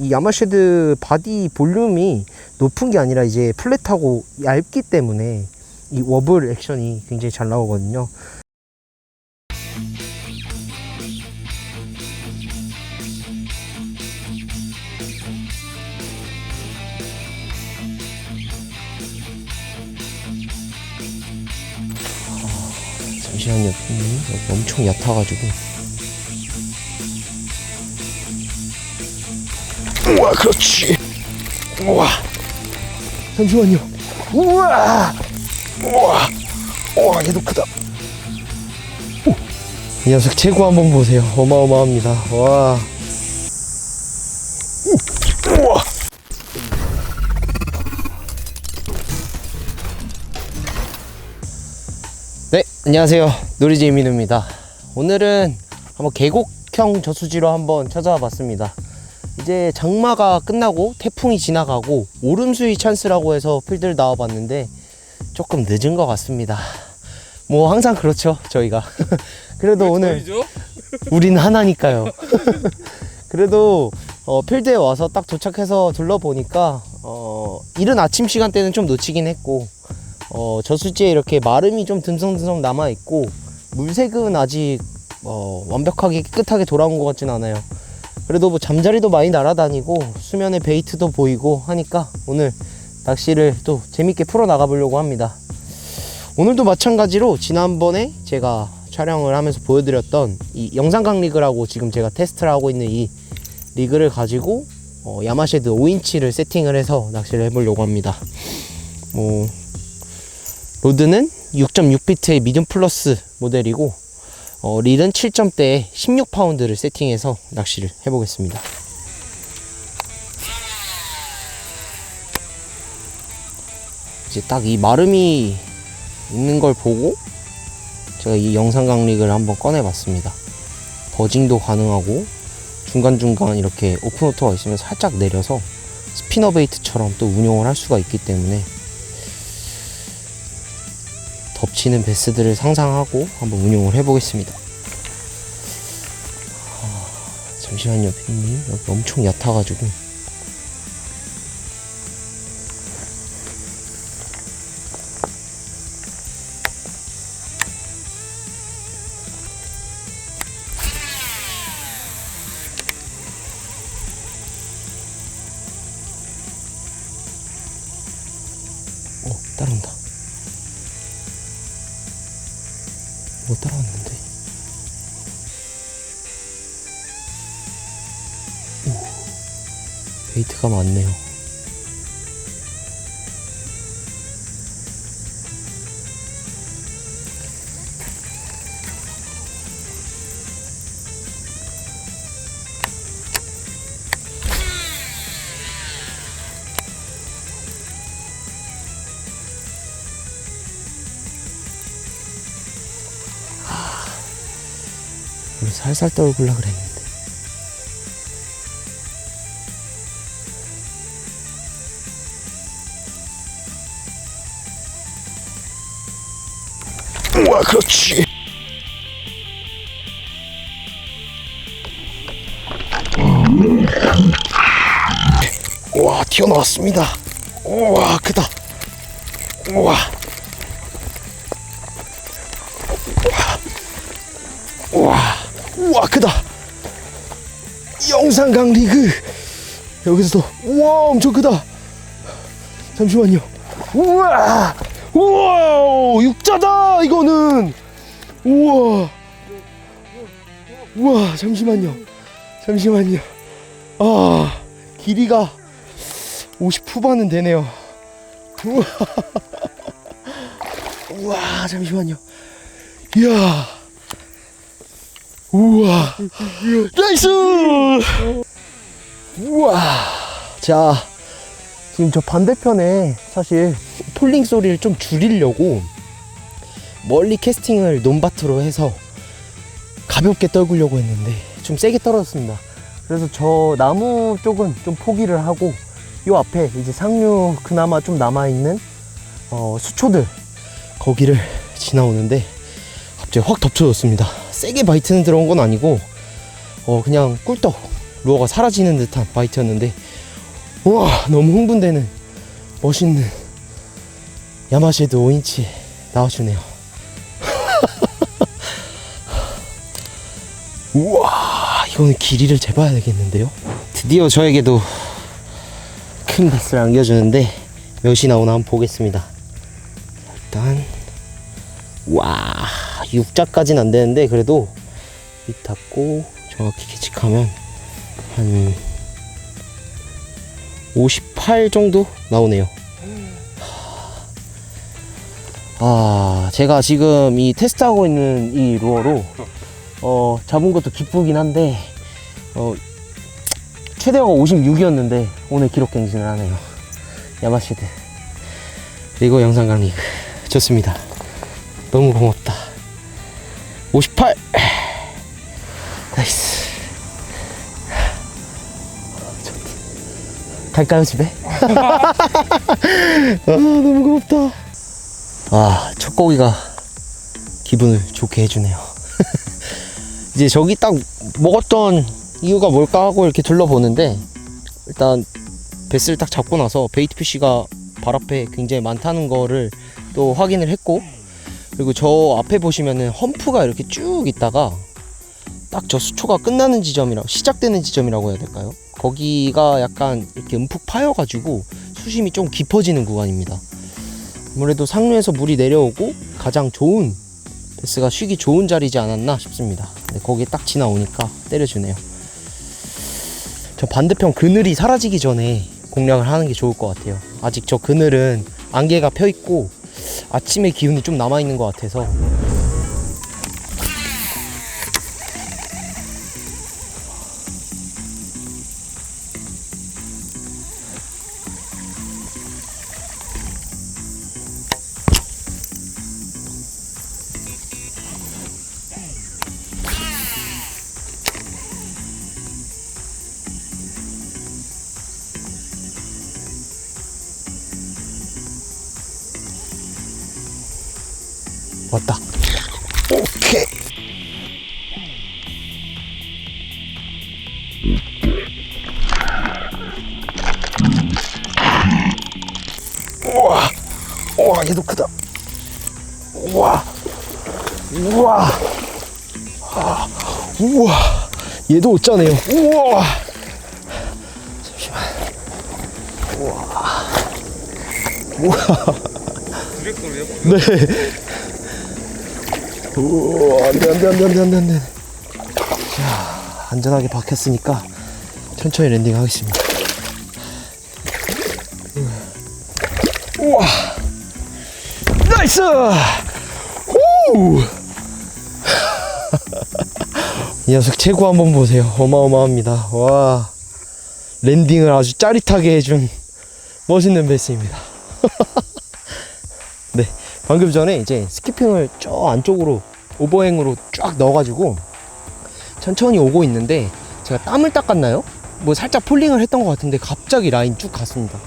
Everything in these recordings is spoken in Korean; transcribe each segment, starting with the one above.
이 야마쉐드 바디 볼륨이 높은 게 아니라 이제 플랫하고 얇기 때문에 이 워블 액션이 굉장히 잘 나오거든요. 아, 잠시만요. 음, 엄청 얕아가지고. 우와, 그렇지. 우와. 잠시만요. 우와. 우와. 우와, 얘도 크다. 오. 이 녀석 체구 한번 보세요. 어마어마합니다. 와. 우. 우와. 네, 안녕하세요. 놀이지 민우입니다. 오늘은 한번 계곡형 저수지로 한번 찾아와 봤습니다. 이제 장마가 끝나고 태풍이 지나가고 오름수위 찬스라고 해서 필드를 나와봤는데 조금 늦은 것 같습니다. 뭐 항상 그렇죠 저희가. 그래도 오늘 우린 하나니까요. 그래도 어, 필드에 와서 딱 도착해서 둘러보니까 어, 이른 아침 시간대는 좀 놓치긴 했고 어, 저수지에 이렇게 마름이 좀 듬성듬성 남아 있고 물색은 아직 어, 완벽하게 깨끗하게 돌아온 것 같진 않아요. 그래도 뭐 잠자리도 많이 날아다니고 수면에 베이트도 보이고 하니까 오늘 낚시를 또 재밌게 풀어 나가 보려고 합니다. 오늘도 마찬가지로 지난번에 제가 촬영을 하면서 보여드렸던 이 영상강 리그라고 지금 제가 테스트를 하고 있는 이 리그를 가지고 어, 야마쉐드 5인치를 세팅을 해서 낚시를 해보려고 합니다. 뭐 로드는 6.6피트의 미디움 플러스 모델이고 어, 릴은 7점대에 16파운드를 세팅해서 낚시를 해보겠습니다. 이제 딱 이 마름이 있는 걸 보고 제가 이 영상 강릭을 한번 꺼내봤습니다. 버징도 가능하고 중간중간 이렇게 오픈워터가 있으면 살짝 내려서 스피너 베이트처럼 또 운용을 할 수가 있기 때문에 덮치는 베스들을 상상하고 한번 운용을 해보겠습니다. 아, 잠시만요, 피디님. 엄청 얕아가지고. 뭐 따라왔는데. 오, 베이트가 많네요. 우리 살살 떨굴라 그랬는데. 우와, 그렇지. 우와, 튀어나왔습니다. 우와, 크다. 우와, 영상강 리그 여기서 우와 엄청 크다. 잠시만요. 우와, 우와 육자다 이거는. 우와, 우와 잠시만요. 잠시만요. 아 길이가 50 후반은 되네요. 우와, 우와 잠시만요. 이야. 우와. 나이스! 우와. 자 지금 저 반대편에 사실 폴링 소리를 좀 줄이려고 멀리 캐스팅을 논바트로 해서 가볍게 떨구려고 했는데 좀 세게 떨어졌습니다. 그래서 저 나무 쪽은 좀 포기를 하고 요 앞에 이제 상류 그나마 좀 남아있는 어, 수초들 거기를 지나오는데 갑자기 확 덮쳐졌습니다. 세게 바이트는 들어온 건 아니고 어 그냥 꿀떡 루어가 사라지는 듯한 바이트였는데 우와 너무 흥분되는 멋있는 야마쉐드 5인치 나와주네요. 우와 이거는 길이를 재봐야 되겠는데요? 드디어 저에게도 큰 베스를 안겨주는데 몇이 나오나 한번 보겠습니다. 일단 와 6자까지는 안 되는데 그래도 밑 닫고 정확히 계측하면 한 58 정도 나오네요. 아 제가 지금 이 테스트하고 있는 이 루어로 어 잡은 것도 기쁘긴 한데 어 최대어가 56이었는데 오늘 기록 갱신을 하네요. 야마시드. 그리고 영상 강리 좋습니다. 너무 고맙다 58 나이스. 갈까요 집에? 아 너무 고맙다 아첫 고기가 기분을 좋게 해주네요 이제 저기 딱 먹었던 이유가 뭘까 하고 이렇게 둘러보는데 일단 베스를 딱 잡고 나서 베이트 피쉬가 발 앞에 굉장히 많다는 거를 또 확인을 했고 그리고 저 앞에 보시면은 험프가 이렇게 쭉 있다가 딱 저 수초가 끝나는 지점이라 시작되는 지점이라고 해야 될까요? 거기가 약간 이렇게 움푹 파여가지고 수심이 좀 깊어지는 구간입니다. 아무래도 상류에서 물이 내려오고 가장 좋은 베스가 쉬기 좋은 자리지 않았나 싶습니다. 네, 거기에 딱 지나오니까 때려주네요. 저 반대편 그늘이 사라지기 전에 공략을 하는 게 좋을 것 같아요. 아직 저 그늘은 안개가 펴 있고 아침에 기운이 좀 남아 있는 것 같아서 왔다. 오케이. 우와, 우와, 얘도 크다. 우와, 우와, 아, 우와, 얘도 어쩌네요. 우와. 잠시만. 우와, 우와. 네. 오, 안 돼, 안 돼, 안 돼, 안 돼, 안 돼, 안 돼. 자, 안전하게 박혔으니까 천천히 랜딩 하겠습니다. 우와! 나이스! 오! 이 녀석 최고 한번 보세요. 어마어마합니다. 와. 랜딩을 아주 짜릿하게 해준 멋있는 베스입니다. 네. 방금 전에 이제 스키핑을 저 안쪽으로 오버행으로 쫙 넣어가지고 천천히 오고 있는데 제가 땀을 닦았나요? 뭐 살짝 폴링을 했던 것 같은데 갑자기 라인 쭉 갔습니다.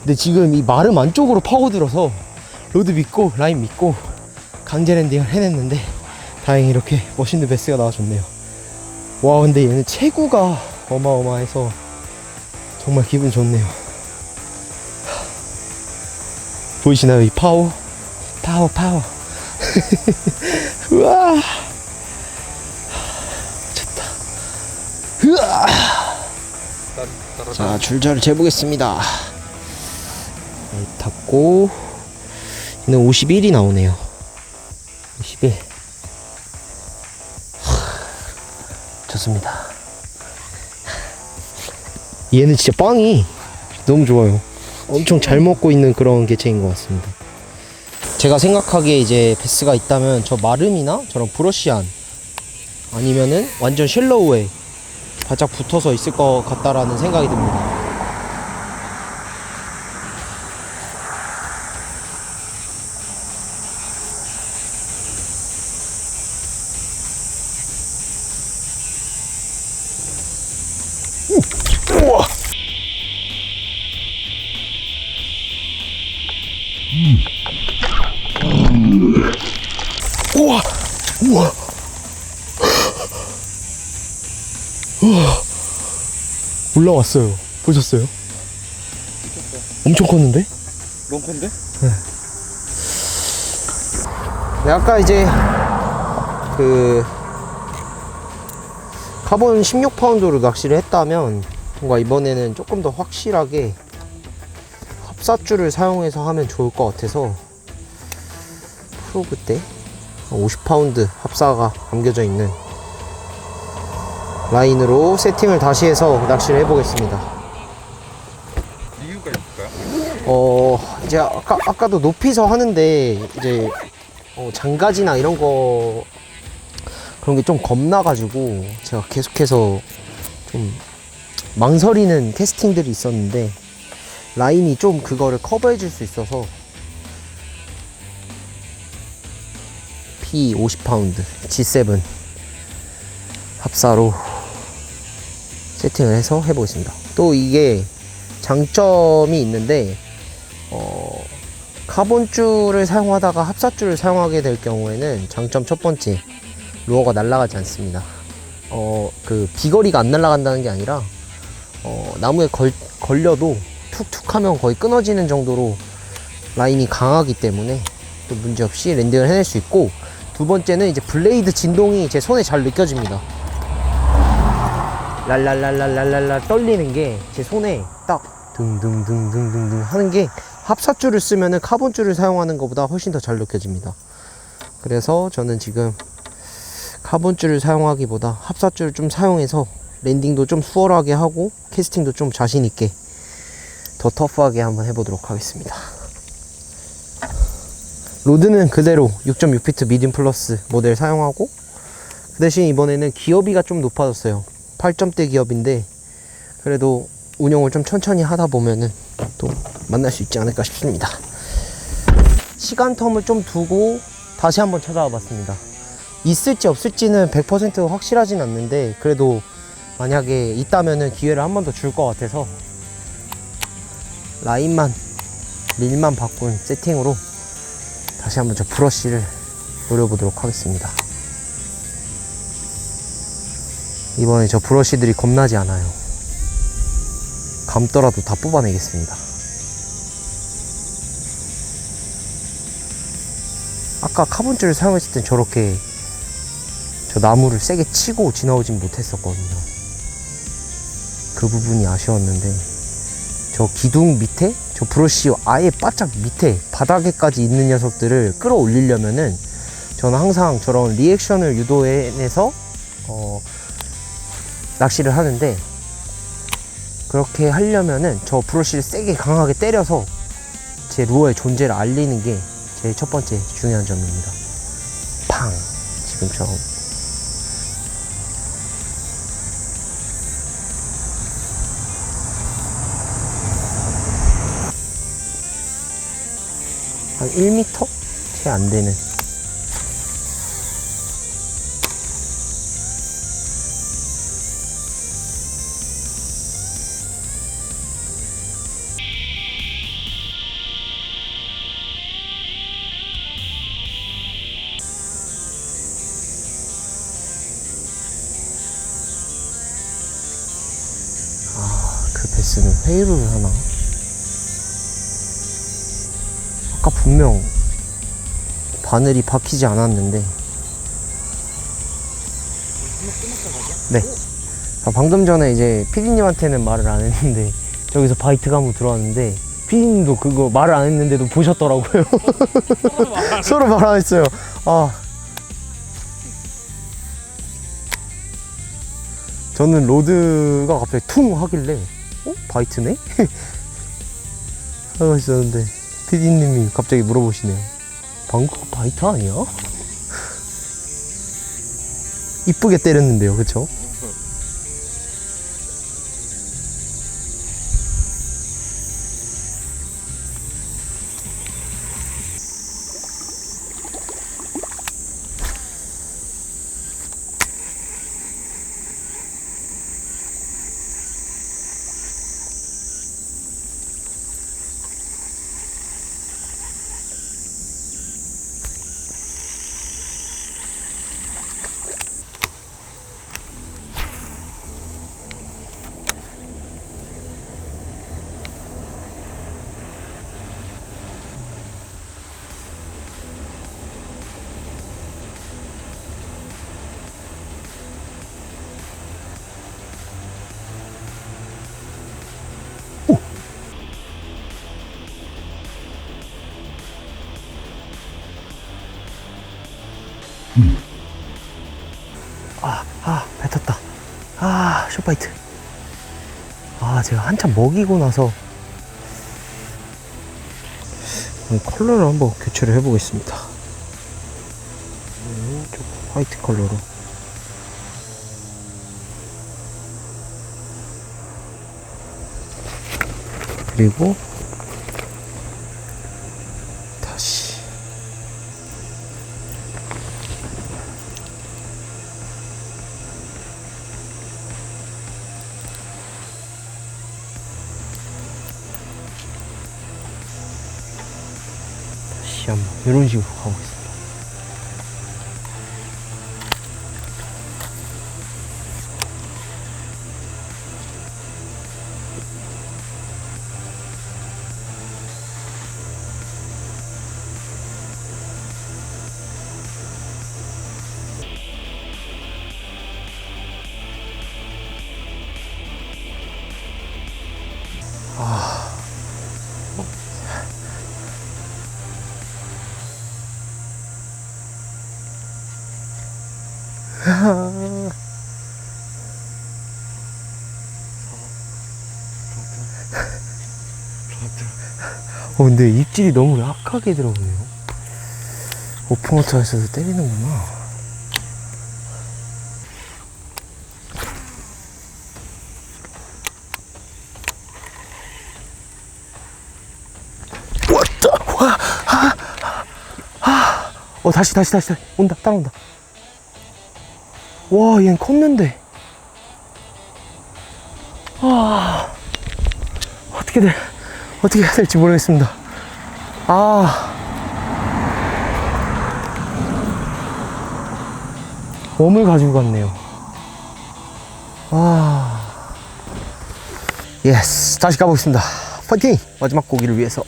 근데 지금 이 마름 안쪽으로 파고들어서 로드 믿고 라인 믿고 강제 랜딩을 해냈는데 다행히 이렇게 멋있는 베스가 나와줬네요. 와 근데 얘는 체구가 어마어마해서 정말 기분 좋네요. 보이시나요 이 파워? 파워 파워. 우와. 좋다. 우와. 자 줄자를 재보겠습니다. 네, 닫고 얘는 51이 나오네요. 51 좋습니다. 얘는 진짜 빵이 너무 좋아요. 엄청 잘 먹고 있는 그런 개체인 것 같습니다 제가 생각하기에 이제 베스가 있다면 저 마름이나 저런 브러쉬안 아니면은 완전 쉘로우에 바짝 붙어서 있을 것 같다라는 생각이 듭니다. 우와! 우와! 우와! 올라왔어요. 보셨어요? 엄청 컸는데? 롱컨데? 네, 아까 이제 그 카본 16파운드로 낚시를 했다면 뭔가 이번에는 조금 더 확실하게 합사줄을 사용해서 하면 좋을 것 같아서 프로그 때 50파운드 합사가 담겨져 있는 라인으로 세팅을 다시 해서 낚시를 해보겠습니다. 이유가 있을까요? 어 이제 아까 아까도 높이서 하는데 이제 어, 장가지나 이런 거 그런 게 좀 겁나가지고 제가 계속해서 좀 망설이는 캐스팅들이 있었는데 라인이 좀 그거를 커버해 줄 수 있어서 P 50파운드 G7 합사로 세팅을 해서 해보겠습니다. 또 이게 장점이 있는데 어, 카본줄을 사용하다가 합사줄을 사용하게 될 경우에는 장점 첫 번째 루어가 날아가지 않습니다. 어, 그 비거리가 안 날아간다는 게 아니라 어, 나무에 걸, 걸려도 툭툭 하면 거의 끊어지는 정도로 라인이 강하기 때문에 또 문제없이 랜딩을 해낼 수 있고 두 번째는 이제 블레이드 진동이 제 손에 잘 느껴집니다. 랄랄랄랄랄랄라 떨리는 게 제 손에 딱 등등등등등등 하는 게 합사줄을 쓰면은 카본줄을 사용하는 것보다 훨씬 더 잘 느껴집니다. 그래서 저는 지금 카본줄을 사용하기보다 합사줄을 좀 사용해서 랜딩도 좀 수월하게 하고 캐스팅도 좀 자신 있게 더 터프하게 한번 해보도록 하겠습니다. 로드는 그대로 6.6피트 미디움 플러스 모델 사용하고 그 대신 이번에는 기어비가 좀 높아졌어요. 8점대 기업인데 그래도 운영을 좀 천천히 하다 보면은 또 만날 수 있지 않을까 싶습니다. 시간 텀을 좀 두고 다시 한번 찾아와 봤습니다. 있을지 없을지는 100% 확실하진 않는데 그래도 만약에 있다면은 기회를 한 번 더 줄 것 같아서 라인만 릴만 바꾼 세팅으로 다시 한번 저 브러쉬를 노려보도록 하겠습니다. 이번에 저 브러쉬들이 겁나지 않아요. 감더라도 다 뽑아내겠습니다. 아까 카본줄을 사용했을 땐 저렇게 저 나무를 세게 치고 지나오진 못했었거든요. 그 부분이 아쉬웠는데 저 기둥 밑에 저 브러쉬 아예 바짝 밑에 바닥에까지 있는 녀석들을 끌어올리려면은 저는 항상 저런 리액션을 유도해내서 어, 낚시를 하는데 그렇게 하려면은 저 브러쉬를 세게 강하게 때려서 제 루어의 존재를 알리는 게 제 첫 번째 중요한 점입니다. 팡! 지금처럼. 한 1m? 채 안 되는. 아, 그 베스는 회의를 하나? 아까 분명 바늘이 박히지 않았는데. 네. 아, 방금 전에 이제 피디님한테는 말을 안 했는데, 여기서 바이트가 한번 들어왔는데, 피디님도 그거 말을 안 했는데도 보셨더라고요. 서로 말 안 했어요. 아. 저는 로드가 갑자기 퉁 하길래, 어? 바이트네? 하고 있었는데, 피디님이 갑자기 물어보시네요. 그거 바이트 아니야? 이쁘게 때렸는데요, 그쵸? 아, 아, 뱉었다. 아, 숏바이트. 아, 제가 한참 먹이고 나서 이 컬러를 한번 교체를 해보겠습니다. 음, 좀 화이트 컬러로. 그리고 이런 식으로 가고 있습니다. 어, 근데 입질이 너무 약하게 들어오네요. 오픈워터에서도 때리는구나. 왔다! 와! 아! 다시, 다시, 다시, 다시. 온다, 따라온다. 와, 얜 컸는데. 아, 어떻게 돼, 어떻게 해야 될지 모르겠습니다. 아. 웜을 가지고 갔네요. 아. 예스. 다시 가보겠습니다. 파이팅! 마지막 고기를 위해서.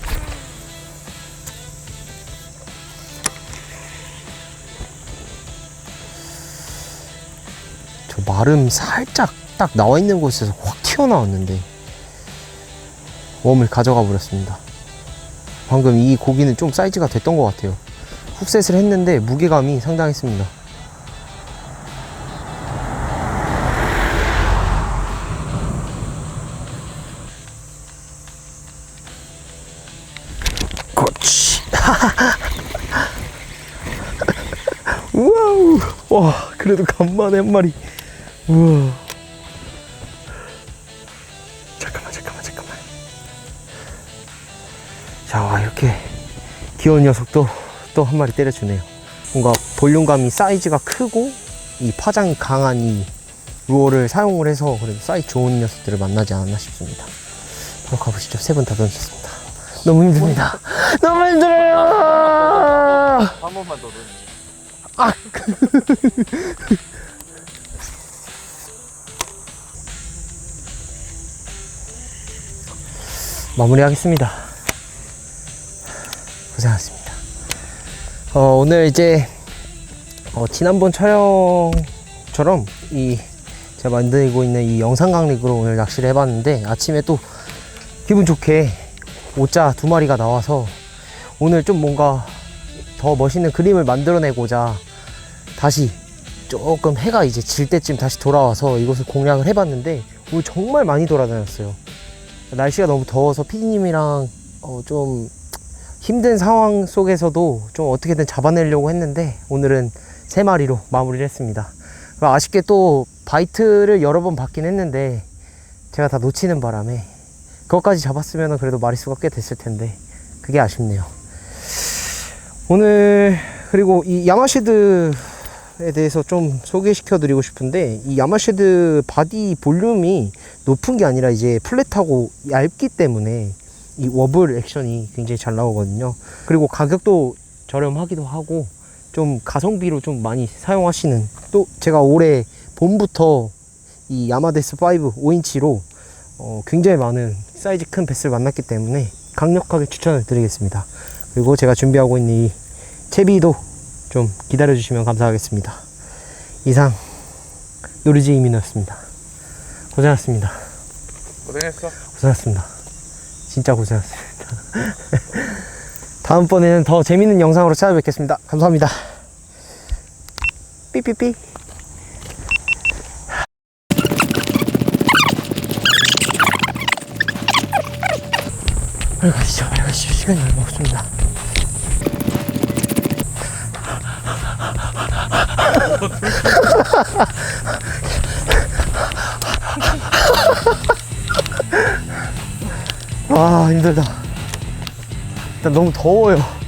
저 마름 살짝 딱 나와 있는 곳에서 확 튀어나왔는데 웜을 가져가 버렸습니다. 방금 이 고기는 좀 사이즈가 됐던 것 같아요. 훅셋을 했는데 무게감이 상당했습니다. 그렇지. 우와우. 와, 그래도 간만에 한 마리. 우와. 잠깐만, 잠깐만, 잠깐만. 자, 이렇게 귀여운 녀석도 또 한 마리 때려주네요. 뭔가 볼륨감이 사이즈가 크고 이 파장이 강한 이 루어를 사용을 해서 그래도 사이즈 좋은 녀석들을 만나지 않았나 싶습니다. 바로 가보시죠. 세 번 다 던졌습니다. 너무 힘듭니다. 너무 힘들어요! 한 번만 더 넣으면. 마무리하겠습니다. 고생하셨습니다. 어, 오늘 이제 어, 지난번 촬영처럼 이 제가 만들고 있는 이 영상 강릭으로 오늘 낚시를 해봤는데 아침에 또 기분 좋게 오자 두 마리가 나와서 오늘 좀 뭔가 더 멋있는 그림을 만들어내고자 다시 조금 해가 이제 질 때쯤 다시 돌아와서 이곳을 공략을 해봤는데 오늘 정말 많이 돌아다녔어요. 날씨가 너무 더워서 피디님이랑 어, 좀 힘든 상황 속에서도 좀 어떻게든 잡아내려고 했는데 오늘은 세 마리로 마무리를 했습니다. 아쉽게 또 바이트를 여러 번 받긴 했는데 제가 다 놓치는 바람에 그것까지 잡았으면 그래도 마리수가 꽤 됐을 텐데 그게 아쉽네요. 오늘 그리고 이 야마시드 에 대해서 좀 소개시켜 드리고 싶은데 이 야마시드 바디 볼륨이 높은 게 아니라 이제 플랫하고 얇기 때문에 이 워블 액션이 굉장히 잘 나오거든요. 그리고 가격도 저렴하기도 하고 좀 가성비로 좀 많이 사용하시는 또 제가 올해 봄부터 이 야마데스 5 5인치로 어, 굉장히 많은 사이즈 큰 배스를 만났기 때문에 강력하게 추천을 드리겠습니다. 그리고 제가 준비하고 있는 이 채비도 좀 기다려 주시면 감사하겠습니다. 이상 노리지 이민호였습니다. 고생하셨습니다. 고생했어. 고생하셨습니다. 진짜 고생하셨습니다. 다음번에는 더 재밌는 영상으로 찾아뵙겠습니다. 감사합니다. 삐삐삐. 빨리 가시죠, 빨리 가시죠. 시간이 얼마 없습니다. 아, 힘들다. 일단 너무 더워요.